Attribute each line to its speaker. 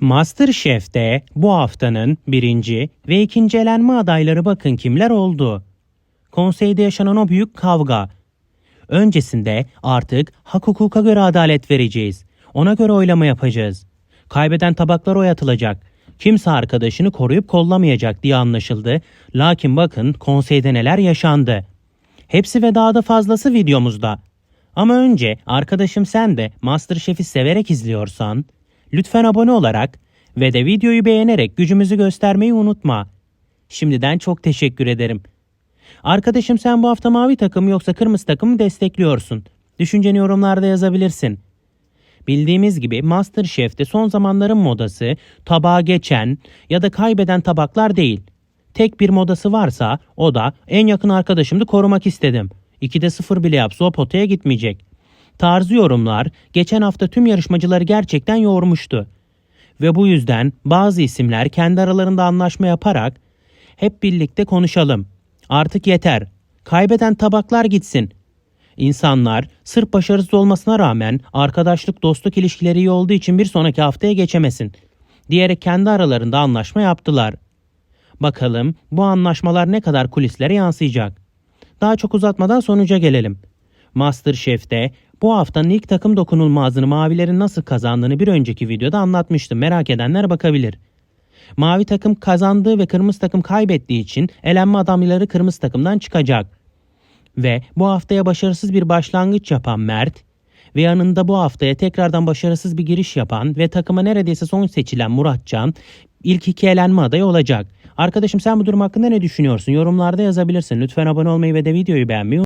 Speaker 1: Masterchef'te bu haftanın birinci ve ikinci elenme adayları bakın kimler oldu. Konseyde yaşanan o büyük kavga. Öncesinde artık hak hukuka göre adalet vereceğiz. Ona göre oylama yapacağız. Kaybeden tabaklar oy atılacak. Kimse arkadaşını koruyup kollamayacak diye anlaşıldı. Lakin bakın konseyde neler yaşandı. Hepsi ve daha da fazlası videomuzda. Ama önce arkadaşım sen de Masterchef'i severek izliyorsan lütfen abone olarak ve de videoyu beğenerek gücümüzü göstermeyi unutma. Şimdiden çok teşekkür ederim. Arkadaşım sen bu hafta mavi takım yoksa kırmızı takımı destekliyorsun. Düşünceni yorumlarda yazabilirsin. Bildiğimiz gibi Masterchef'te son zamanların modası tabağa geçen ya da kaybeden tabaklar değil. Tek bir modası varsa o da en yakın arkadaşımı korumak istedim. 2'de 0 bile yapsa o potaya gitmeyecek. Tarzı yorumlar geçen hafta tüm yarışmacıları gerçekten yormuştu. Ve bu yüzden bazı isimler kendi aralarında anlaşma yaparak hep birlikte konuşalım. Artık yeter. Kaybeden tabaklar gitsin. İnsanlar sırf başarısız olmasına rağmen arkadaşlık dostluk ilişkileri iyi olduğu için bir sonraki haftaya geçemesin diyerek kendi aralarında anlaşma yaptılar. Bakalım bu anlaşmalar ne kadar kulislere yansıyacak. Daha çok uzatmadan sonuca gelelim. Masterchef'te bu haftanın ilk takım dokunulmazlığını mavilerin nasıl kazandığını bir önceki videoda anlatmıştım. Merak edenler bakabilir. Mavi takım kazandığı ve kırmızı takım kaybettiği için elenme adamları kırmızı takımdan çıkacak. Ve bu haftaya başarısız bir başlangıç yapan Mert ve yanında bu haftaya tekrardan başarısız bir giriş yapan ve takıma neredeyse son seçilen Muratcan ilk iki elenme adayı olacak. Arkadaşım sen bu durum hakkında ne düşünüyorsun? Yorumlarda yazabilirsin. Lütfen abone olmayı ve de videoyu beğenmeyi